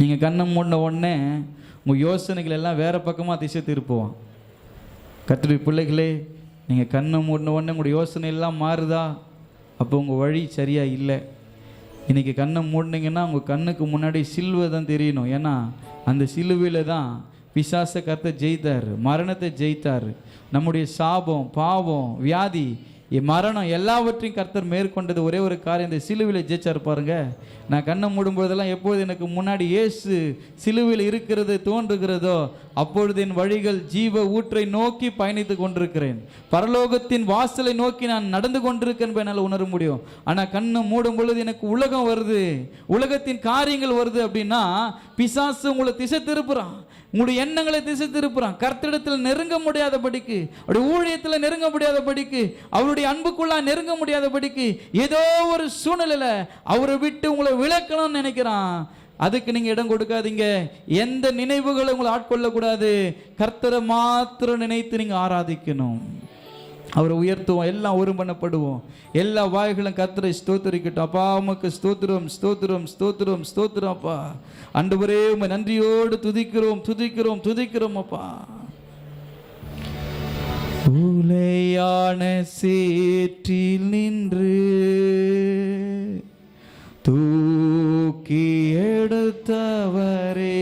நீங்கள் கண்ணை மூடின உடனே உங்கள் யோசனைகள் எல்லாம் வேறு பக்கமாக திசை திருப்புவான். கத்திரி பிள்ளைகளே நீங்கள் கண்ணை மூடின உடனே உங்களுடைய யோசனை எல்லாம் மாறுதா? அப்போ உங்கள் வழி சரியாக இல்லை. இன்றைக்கி கண்ணை மூடினீங்கன்னா உங்கள் கண்ணுக்கு முன்னாடி சிலுவை தான் தெரியணும். ஏன்னா அந்த சிலுவையில் தான் பிசாச கத்தை ஜெயித்தார் மரணத்தை ஜெயித்தார். நம்முடைய சாபம் பாவம் வியாதி மரணம் எல்லாவற்றையும் கர்த்தர் மேற்கொண்டது ஒரே ஒரு காரியம். இந்த சிலுவையில் ஜெயிச்சார் பாருங்க. நான் கண்ணை மூடும்போதெல்லாம் எப்போது எனக்கு முன்னாடி இயேசு சிலுவையில் இருக்கிறது தோன்றுகிறதோ அப்பொழுது என் வழிகள் ஜீவ ஊற்றை நோக்கி பயணித்து கொண்டிருக்கிறேன். பரலோகத்தின் வாசலை நோக்கி நான் நடந்து கொண்டிருக்கேன் என்னால் உணர முடியும். ஆனால் கண்ணை மூடும் பொழுது எனக்கு உலகம் வருது. உலகத்தின் காரியங்கள் வருது அப்படின்னா பிசாசு உங்களை திசை திருப்புறான். உங்களுடைய எண்ணங்களை திசை திருப்புறான். கர்த்தரிடத்தில் நெருங்க முடியாதபடிக்கு அவருடைய ஊழியத்தில் நெருங்க முடியாதபடிக்கு அவருடைய அன்புக்குள்ளா நெருங்க முடியாதபடிக்கு ஏதோ ஒரு சூழ்நிலையில் அவரை விட்டு உங்களை விளக்கணும்னு நினைக்கிறான். அதுக்கு நீங்கள் இடம் கொடுக்காதீங்க. எந்த நினைவுகளை உங்களை ஆட்கொள்ளக்கூடாது. கர்த்தரை மாத்திரம் நினைத்து நீங்கள் ஆராதிக்கணும். அவரை உயர்த்துவோம் எல்லாம் ஒருமனப்படுவோம் எல்லா வாய்களும் கர்த்தரை ஸ்தோத்தரிக்கட்டும். அப்பா உமக்கு ஸ்தோத்திரம் ஸ்தோத்திரம் ஸ்தோத்திரம் ஸ்தோத்திரம் அப்பா. அன்றுவரே உமை நன்றியோடு துதிக்கிறோம் துதிக்கிறோம் துதிக்கிறோம் அப்பா. உலையான சேற்றில் நின்று தூக்கி எடுத்தவரே.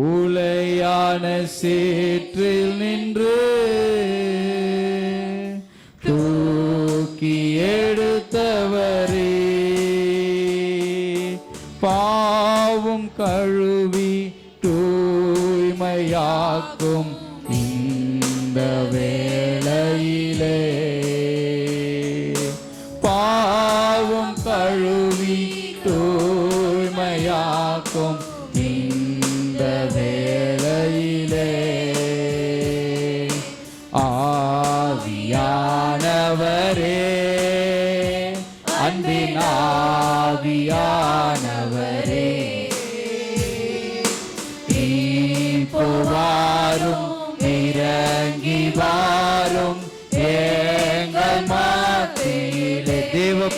உலையான சேற்றில் நின்று கழுவி தூய்மையாக்கும் இந்த வேளையிலே பாவம் கழுவி தூய்மையாக்கும் இந்த வேளையிலே ஆவியானவரே அன்பின் ஆவியா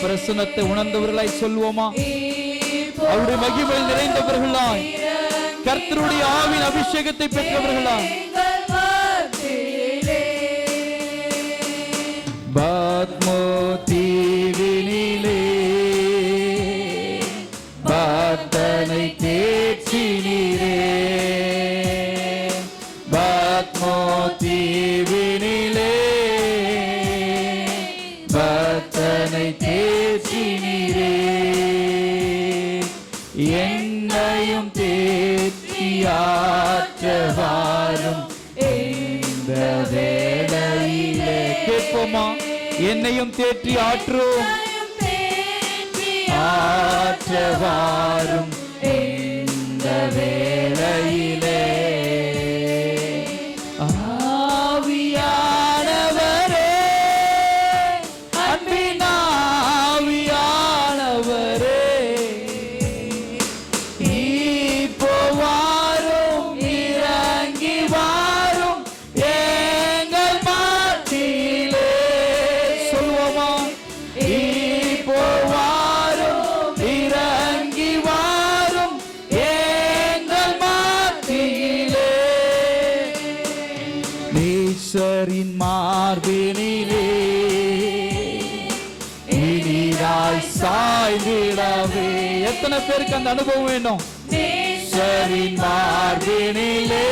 பிரசனத்தை உணர்ந்தவர்களாய் சொல்வோமா அவருடைய மகிமை நிறைந்தவர்களாய் கர்த்தருடைய ஆவின் அபிஷேகத்தை பெற்றவர்களாய். பாத்மோ தீவினிலே பாத்தனை தேச்சினே என்னையும் தேற்றி ஆற்றும் ஆற்றவாரும். பேருக்கு அந்த அனுபவம் வேணும். மார்பினிலே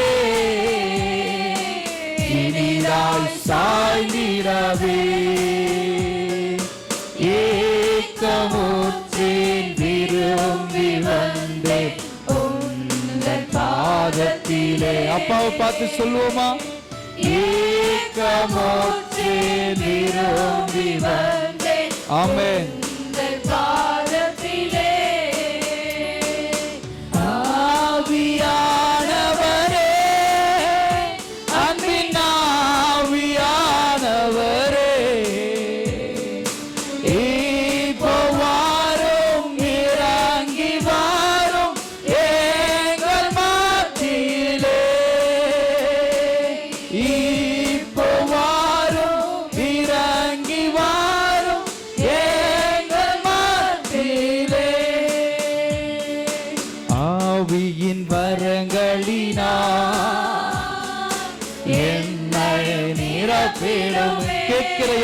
இனிதாய் சாய்ந்திடவே. ஏக்கமுற்றேன் விரும்பி வந்தேன் உந்தன் பாதத்திலே. அப்பாவை பார்த்து சொல்லுவோமா? ஏக்கமுற்றேன் விரும்பி வந்தேன் ஆமென்.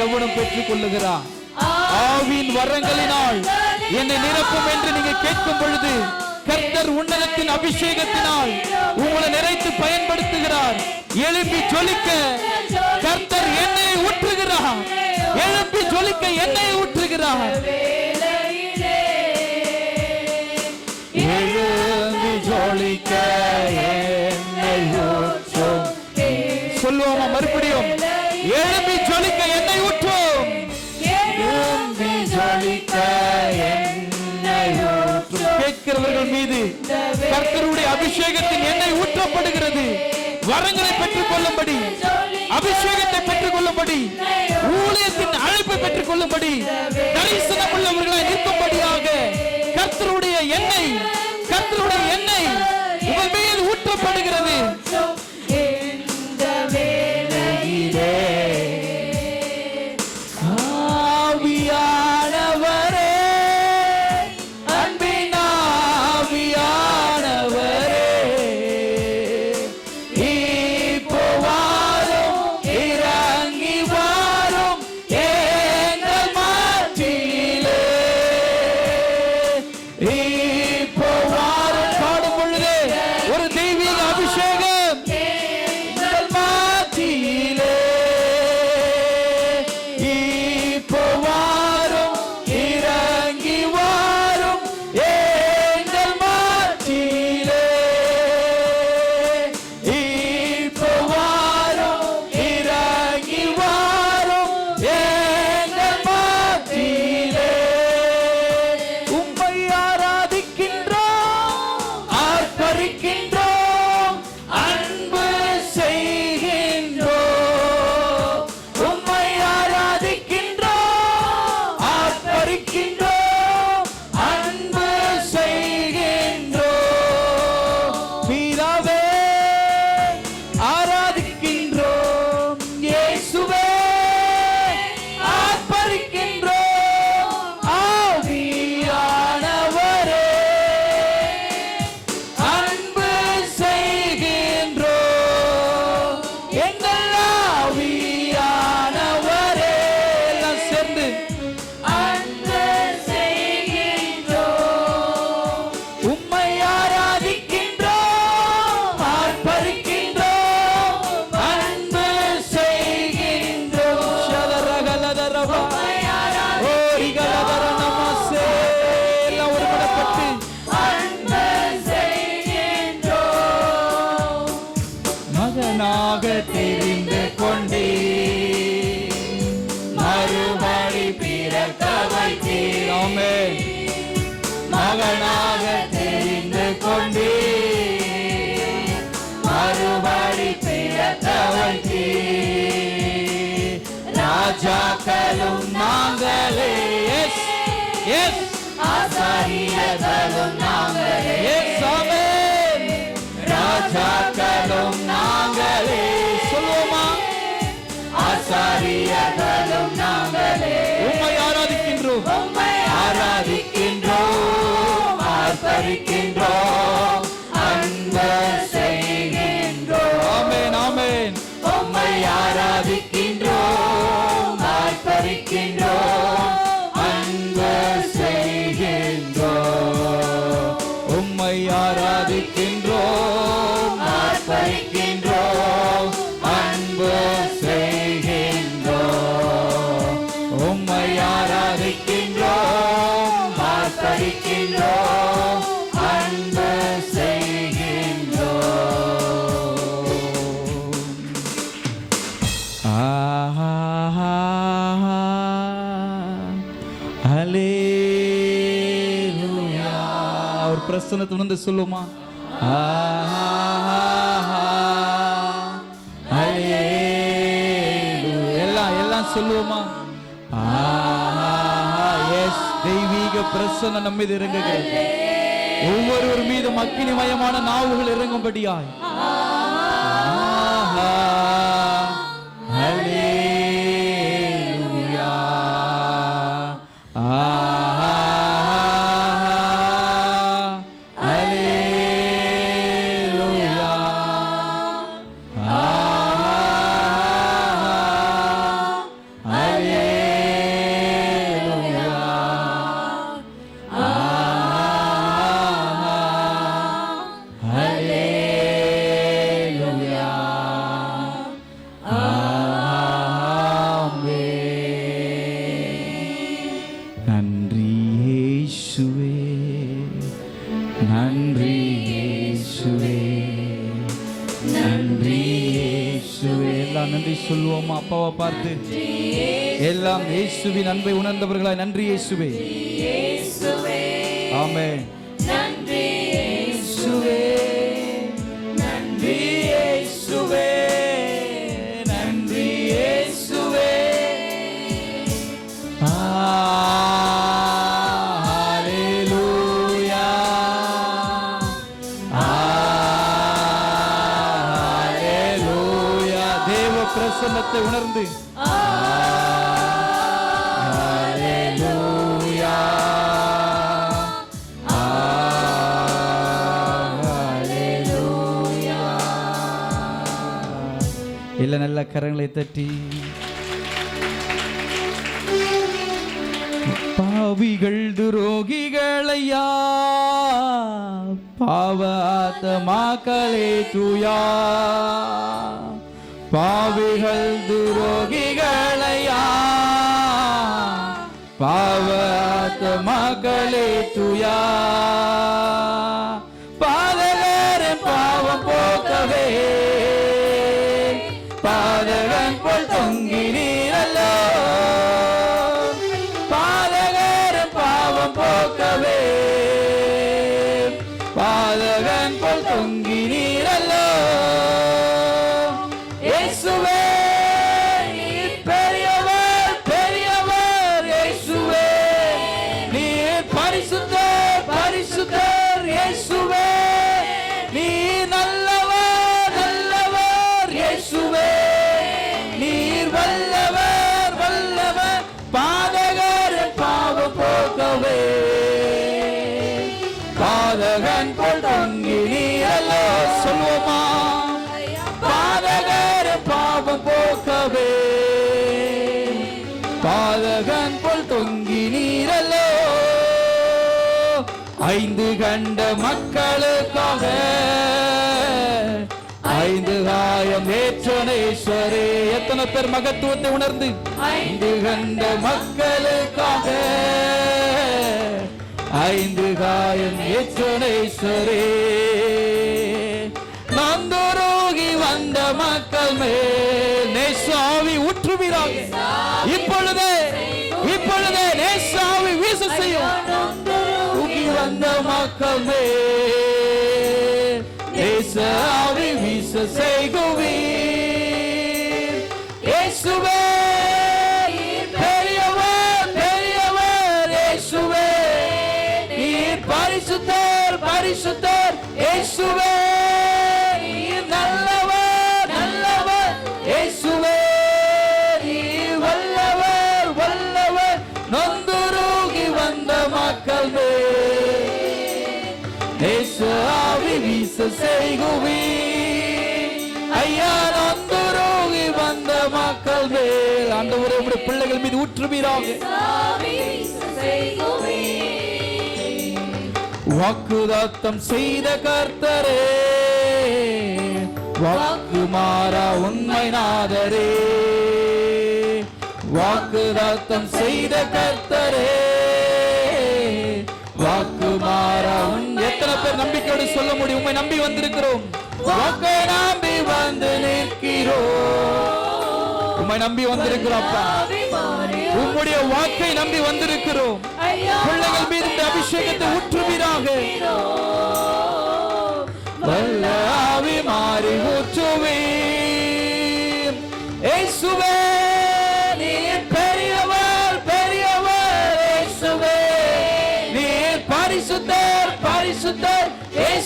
எவனும் பெற்றுக் கொள்ளுகிறான் ஆவியின் வரங்களினால் என்னை நிரப்பும் என்று நீங்க கேட்கும் பொழுது கர்த்தர் உன்னதத்தின் அபிஷேகத்தினால் உங்களை நிறைத்து பயன்படுத்துகிறார். எழுப்பி ஜொலிக்க கர்த்தர் எண்ணெயை ஊற்றுகிறார். எழுப்பி ஜொலிக்க எண்ணெயை ஊற்றுகிறார். எழும்பி ஜொலிக்க கர்த்தருடைய அபிஷேகத்தின் எண்ணெய் ஊற்றப்படுகிறது. வரங்களை பெற்றுக் கொள்ளும்படி அபிஷேகத்தை பெற்றுக் கொள்ளும்படி ஊழியத்தின் அழைப்பை பெற்றுக் கொள்ளும்படி தரிசனம் உள்ளவர்களாய் நிற்கும்படியாக கர்த்தருடைய எண்ணெய் நாங்களே எஸ் எஸ் ஆசாரியர்களும் நாங்களே எஸ் ஆமென் ராஜாக்களும் நாங்களே சொல்லுவோமா ஆசாரியர்களும் நாங்களே உம்மை ஆராதிக்கின்றோம் உம்மை ஆராதிக்கின்றோம் ஆர்ப்பரிக்கின்றோம் வந்து சொல்லுமா எல்லாம் எல்லாம் சொல்லுவோமா? எஸ் தெய்வீக பிரசன்னம் நம்ம மீது இறங்குகிறது ஒவ்வொருவர் மீதும் அக்கினிமயமான நாவுகள் இறங்கும்படியாய். ஆஹா. இயேசுவின் அன்பை உணர்ந்தவர்களாய் நன்றி இயேசுவே. ஆமென். நன்றி இயேசுவே. நன்றி இயேசுவே. நன்றி இயேசுவே. பிரசன்னத்தை உணர்ந்து. இல்ல நல்ல கரங்களை தட்டி. பாவிகள் துரோகிகளையா? பாவாத்தமாக்களே தூயா? பாவிகள் துரோகிகளையா? பாவாத்தமாக்களே தூயா? பாதகரே பாவம் போக்கவே ജ്വാലകൾ പൊൾ തൊങ്ങിനേ. ஐந்து கண்ட மக்களுக்காக ஐந்து காயம் ஏற்றனேஸ்வரே. எத்தனை பேர் மகத்துவத்தை உணர்ந்து? ஐந்து கண்ட மக்களுக்காக ஐந்து காயம் ஏற்றனேஸ்வரே. நந்தரோகி வந்த மக்கள் மேல் நேசாவி ஊற்றுவீராக வந்த மக்கள் மேல் வீச செய்குவீர். இயேசுவே நேசு ஆவி வீச செய்குவி ஐயா நொந்துருகி வந்த மக்கள் மேல். ஆண்டவரே உம்முடைய பிள்ளைகள் மீது ஊற்றுவீராக. வாக்குதாத்தம் செய்த கர்த்தரே. வாக்கு மாறா உண்மை நாதரே. வாக்குதாத்தம் செய்த கர்த்தரே. எத்தனை பேர் நம்பிக்கையோடு சொல்ல முடியும்? உண்மை நம்பி வந்திருக்கிறோம். வாக்கை நம்பி வந்து நிற்கிறோம். உண்மை நம்பி வந்திருக்கிறோம் அப்பா. உம்முடைய வாக்கை நம்பி வந்திருக்கிறோம். பிள்ளைகள் மீது இந்த அபிஷேகத்தை ஊற்றுவீராக.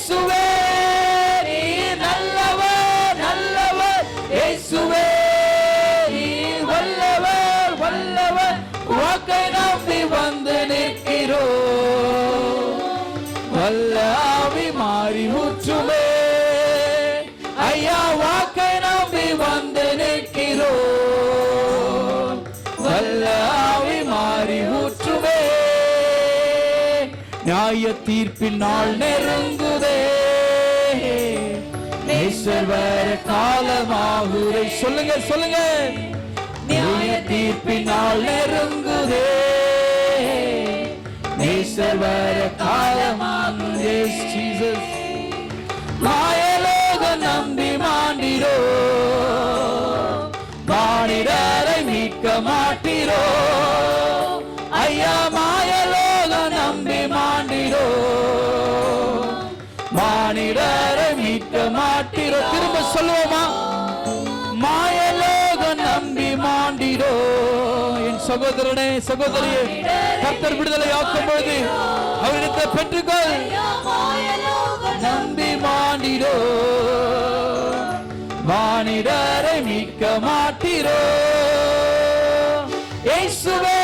இயேசுவே நீர் நல்லவர் நல்லவர். இயேசுவே நீர் வல்லவர் வல்லவர். வாக்கை நம்பி வந்து நிற்கிறோம் வல்ல மாறி முற்றுமே ஐயா வாக்கை நம்பி வந்து நிற்கிறோ. வல்லாவி மாறி முற்றுமே நியாய தீர்ப்பின் நாள் நெருங்கு. நேசர் வர காலமாகுதே. சொல்லுங்க சொல்லுங்க. நியாய தீர்ப்பினால் நெருங்குதே. நேசர் வர காலமாகுதே ஜீசஸ். Jesus. மாயலோக நம்பி மாண்டிரோ. மானிடரை மீட்க மாட்டிரோ. ஐயா மாயலோக நம்பி மாண்டிரோ. மானிடரை மாட்டிரோ. திரும்ப சொல்லுவோமா? மாயலோக நம்பி மாண்டிரோ. என் சகோதரனே சகோதரியே கத்தர் விடுதலை ஆக்கும் பொழுது அவரிடத்தை பெற்றுக்கொள். நம்பி மாண்டிரோ. மானிடரை மீட்க மாட்டிரோ. ஏசுவே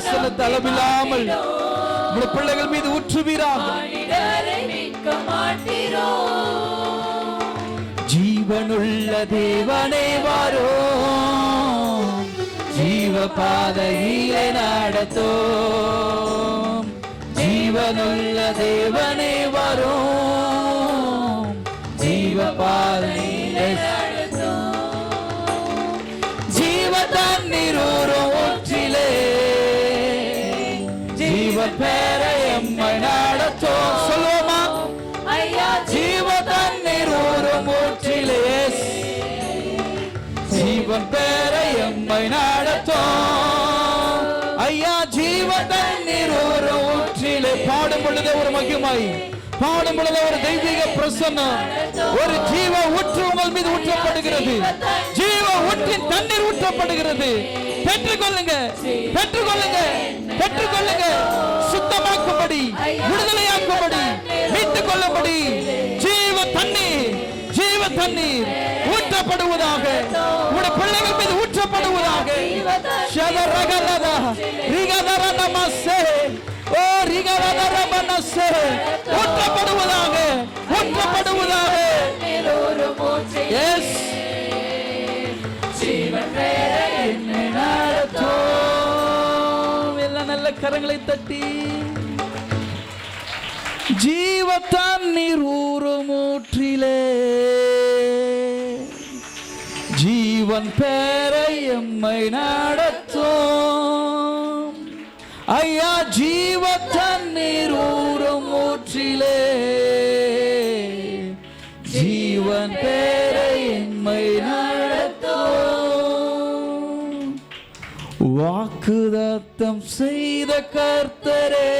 பிரசன்னத்தை அளவில்லாமல் உம்முடைய பிள்ளைகள் மீது ஊற்றுவீராக. ஜீவனுள்ள தேவனே வாரோ? ஜீவ பாதையிலே நடத்தோ? ஜீவனுள்ள தேவனே வாரோ? ஜீவ பாதையிலே ஜீவ தண்ணீர் ஜீவ பேர எம்மை நடத்தோ சொல்லுவோமா ஜீவ தண்ணீர் ஊறும் ஊற்றிலே ஜீவன் பேர எம்மை நடத்தும் ஐயா ஜீவ தண்ணீர் ஊற்றிலே பாடும் பொழுது ஒரு மகிமை பாடும் பொழுது ஒரு தெய்வீக பிரசன்னம் ஒரு ஜீவ ஊற்று உங்கள் மீது ஊற்றப்படுகிறது ஊற்றின் தண்ணீர் ஊற்றப்படுகிறது. பெற்றுக்கொள்ளுங்க பெற்றுக்கொள்ளுங்க பெற்றுக்கொள்ளுங்க. சுத்தமாக்கும்படி விடுதலையாக்கும்படி மீட்டுக் கொள்ளும்படி ஜீவ தண்ணீர் ஜீவ தண்ணீர் ஊற்றப்படுவதாக உடைய பிள்ளைகள் மீது ஓ ஊற்றப்படுவதாக ஊற்றப்படுவதாக. கரங்களை தட்டி. ஜீவ தண்ணீர் ஊறும் ஜீவன் பேரை எம்மை நடத்தும். ஐயா ஜீவ தண்ணீர் ஊறும் ஊற்றிலே வாக்குதத்தம் செய்த கர்த்தரே.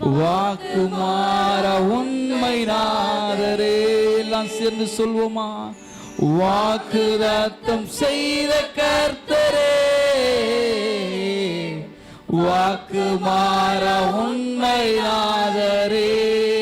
வாக்கு மாற உண்மை நாதரே. எல்லாம் சேர்ந்து சொல்வோமா? வாக்குதத்தம் செய்த கர்த்தரே. வாக்கு மாற உண்மை நாதரே.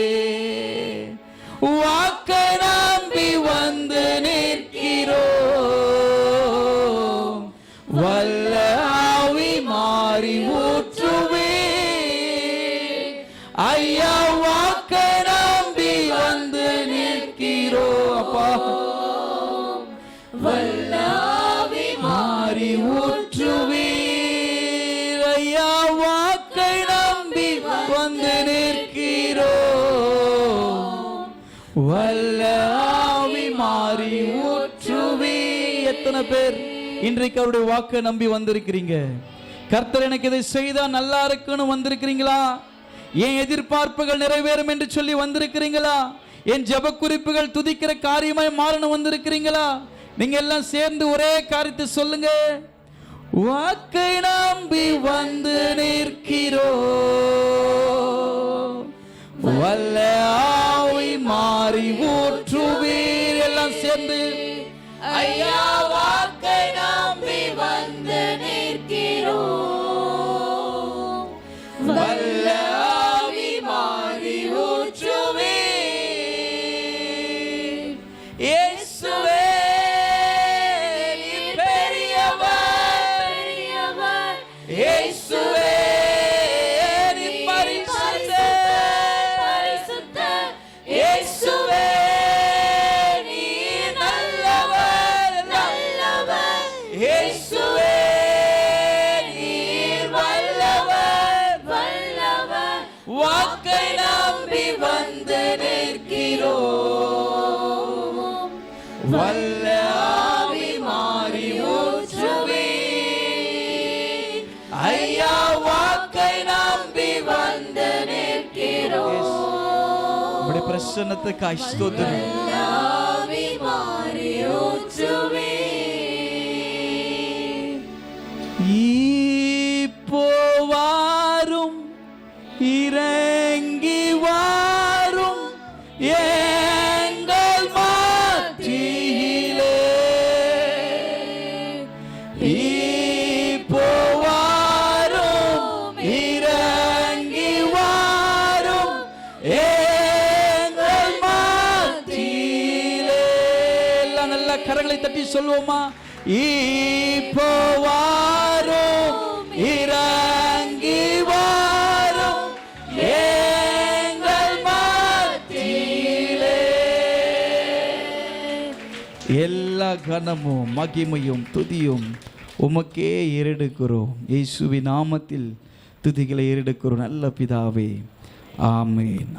எத்தனை பேர் இன்றைக்கு அவருடைய வாக்கை நம்பி வந்திருக்கிறீங்க? கர்த்தர் எனக்கு இதை செய்தா நல்லா இருக்குன்னு வந்திருக்கிறீங்களா? என் எதிர்பார்ப்புகள் நிறைவேறும் என்று சொல்லி வந்திருக்கிறீங்களா? என் ஜெப குறிப்புகள் துதிக்கிற காரியமாய் மாறணும் வந்திருக்கிறீங்களா? நீங்க எல்லாம் சேர்ந்து ஒரே காரியத்தை சொல்லுங்க. வாக்கை நம்பி வந்து நிற்கிறோம். உடைய பிரசன்னத்துக்காய் கைகளை தட்டி சொல்வோமா இப்போ வாரும் இறங்கி வாரும் எங்கள் மத்தியிலே. எல்லா கனமும் மகிமையும் துதியும் உமக்கே ஏறெடுக்கிறோம். இயேசுவின் நாமத்தில் துதிகளை ஏறெடுக்கிறோம். நல்ல பிதாவே ஆமேன்.